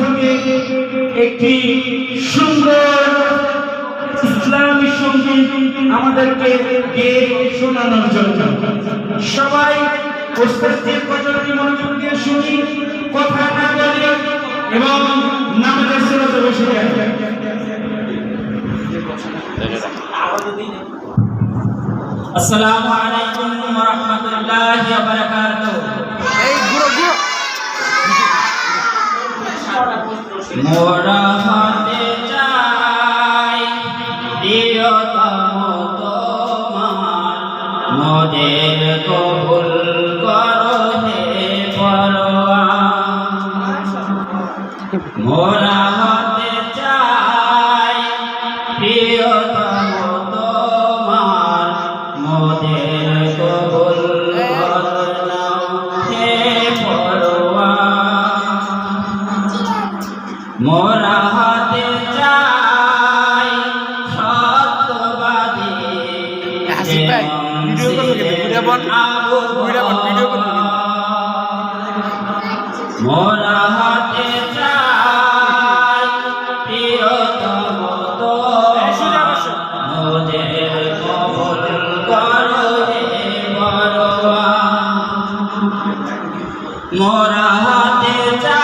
থেকে একটি সুন্দর ইসলামী সংগীত আমাদেরকে গেয়ে শোনানোর জন্য। সবাই উপস্থিত কজনটি মনোযোগ দিয়ে শুনি কথা না বলি এবং নামাজের সুরতে বসে আসসালামু আলাইকুম ওয়া রাহমাতুল্লাহি ওয়া বারাকাতুহু। মোরা হতে চাই প্রিয়তম তোমার। মোদের কবুল করো হে পরওয়ার মোরা মোরা হাতে চাই সত্যবাদী হাসিফ ভাই, ভিডিও করব কিন্তু, ভিডিও বল। আবু ভিডিও বল, ভিডিও করব মোরা হাতে চাই প্রিয়তম মোদের কবুল করো হে মোরা হাতে চাই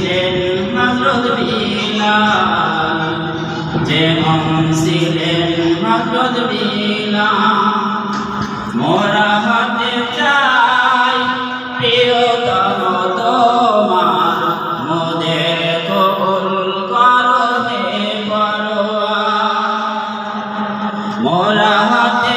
ছিলেন হজরত বিলাল। যেমন ছিলেন হজরত বিলাল। মোরা হতে চাই প্রিয়তম তোমার। মোদের কবুল করো হে বড়ুয়া। মোরা হতে